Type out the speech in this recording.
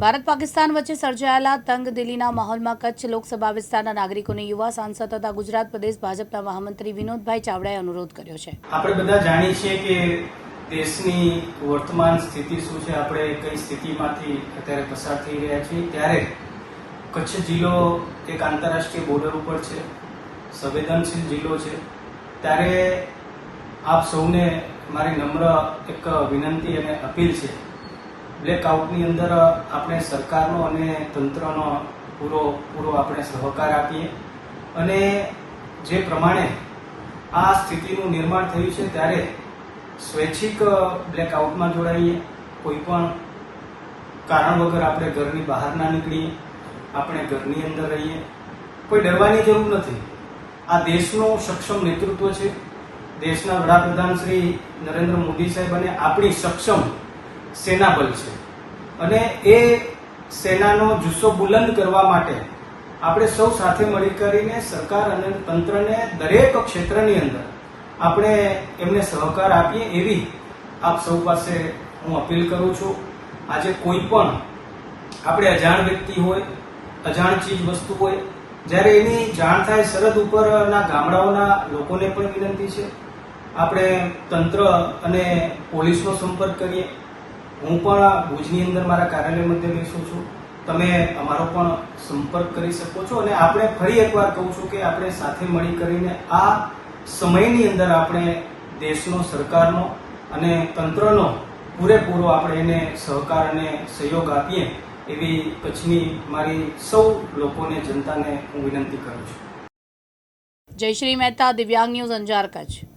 ભારત પાકિસ્તાન વચ્ચે સર્જાયેલા તંગદિલીના માહોલમાં કચ્છ લોકસભા વિસ્તારના નાગરિકોને યુવા સાંસદ તથા ગુજરાત પ્રદેશ ભાજપના મહામંત્રી વિનોદભાઈ ચાવડાએ અનુરોધ કર્યો છે. આપણે બધા જાણીએ છીએ કે દેશની વર્તમાન સ્થિતિ શું છે, આપણે કઈ સ્થિતિમાંથી અત્યારે પસાર થઈ રહ્યા છીએ. ત્યારે કચ્છ જિલ્લો એક આંતરરાષ્ટ્રીય બોર્ડર ઉપર છે, સંવેદનશીલ જિલ્લો છે. ત્યારે આપ સૌને મારી નમ્ર એક વિનંતી અને અપીલ છે બ્લેકઆઉટની અંદર આપણે સરકારનો અને તંત્રનો પૂરો પૂરો આપણે સહકાર આપીએ. અને જે પ્રમાણે આ સ્થિતિનું નિર્માણ થયું છે, ત્યારે સ્વૈચ્છિક બ્લેકઆઉટમાં જોડાઈએ. કોઈ પણ કારણ વગર આપણે ઘરની બહાર ના નીકળીએ. આપણે ઘરની અંદર રહીએ. કોઈ ડરવાની જરૂર નથી. આ દેશનું સક્ષમ નેતૃત્વ છે. દેશના વડાપ્રધાન શ્રી નરેન્દ્ર મોદી સાહેબ અને આપણી સક્ષમ સેનાબળ છે. અને એ સેનાનો જુસ્સો બુલંદ કરવા માટે આપણે સૌ સાથે મળી કરીને સરકાર અને તંત્રને દરેક ક્ષેત્રની અંદર આપણે એમને સહકાર આપીએ એવી આપ સૌ પાસે હું અપીલ કરું છું. આજે કોઈ પણ આપણે અજાણ વ્યક્તિ હોય, અજાણ ચીજ વસ્તુ હોય, જ્યારે એની જાણ થાય સરહદ ઉપરના ગામડાઓના લોકોને પણ વિનંતી છે. આપણે તંત્ર અને પોલીસનો સંપર્ક કરીએ. હું પણ ભુજની અંદર મારા કાર્યાલય મધ્ય બેસું છું. તમે અમારો પણ સંપર્ક કરી શકો છો અને આપણે ફરી એકવાર કહું છું કે આપણે સાથે મળી કરીને આ સમયની અંદર આપણે દેશનો, સરકારનો અને તંત્રનો પૂરેપૂરો આપણે એને સહકાર અને સહયોગ આપીએ એવી કચ્છની મારી સૌ લોકોને, જનતાને હું વિનંતી કરું છું. જયશ્રી મહેતા, દિવ્યાંગ ન્યૂઝ અંજાર કચ્છ.